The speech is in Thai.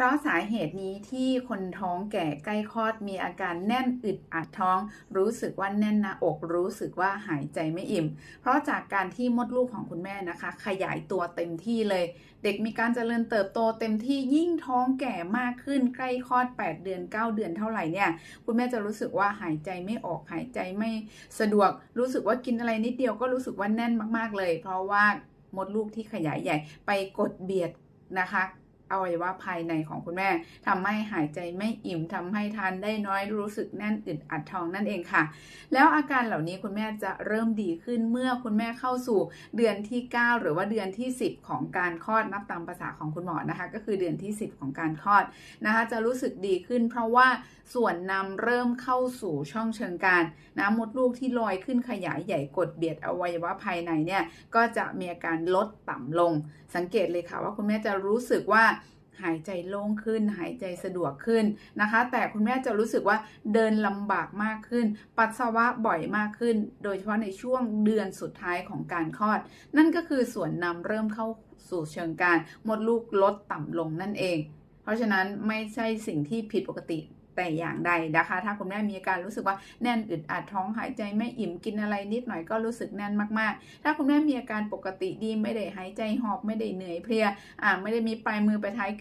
ราะสาเหตุนี้ที่คนท้องแก่ใกล้คลอดมีอาการแน่นอึดอัดท้อง รู้สึกว่าแน่นหน้าอกรู้สึกว่าหายใจไม่อิ่ม เพราะจากการที่มดลูกของคุณแม่นะคะ ขยายตัวเต็มที่เลย เด็กมีการเจริญเติบโตเต็มที่ยิ่งท้องแก่มากขึ้นใกล้คลอด 8 เดือน 9 เดือนเท่าไหร่เนี่ยคุณแม่จะรู้สึกว่าหายใจไม่ออกหายใจไม่สะดวก รู้สึกว่ากินอะไรนิดเดียวก็รู้สึกว่าแน่นมาก ๆเลย เพราะว่ามดลูกที่ขยายใหญ่ไปกดเบียดนะคะ อวัยวะภายในของคุณแม่ทำให้หายใจไม่อิ่มทำให้ทานได้น้อยรู้สึกแน่นอึดอัดท้องนั่นเองค่ะ แล้วอาการเหล่านี้คุณแม่จะเริ่มดีขึ้นเมื่อคุณแม่เข้าสู่เดือนที่ 9 หรือว่าเดือนที่ 10 ของการคลอดนับตามภาษาของคุณหมอนะคะ ก็คือเดือนที่ 10 ของการคลอดนะคะจะรู้สึกดีขึ้น เพราะว่าส่วนนำเริ่มเข้าสู่ช่องเชิงการนะมดลูกที่ลอยขึ้นขยายใหญ่กดเบียดอวัยวะภายในเนี่ยก็จะมีอาการลดต่ำลง สังเกตเลยค่ะว่าคุณแม่จะรู้สึกว่า หายใจโล่งขึ้น หายใจสะดวกขึ้นนะคะ แต่คุณแม่จะรู้สึกว่าเดินลำบากมากขึ้น ปัสสาวะบ่อยมากขึ้น โดยเฉพาะในช่วงเดือนสุดท้ายของการคลอด นั่นก็คือส่วนนำเริ่มเข้าสู่เชิงการมดลูกลดต่ำลงนั่นเอง เพราะฉะนั้นไม่ใช่สิ่งที่ผิดปกติแต่อย่างใดนะคะ ถ้าคุณแม่มีอาการรู้สึกว่าแน่นอึดอัดท้องหายใจไม่อิ่มกินอะไรนิดหน่อยก็รู้สึกแน่นมากๆ ถ้าคุณแม่มีอาการปกติดีไม่ได้หายใจหอบไม่ได้เหนื่อยเพลียอ่าไม่ได้มีปลายมือไปท้าย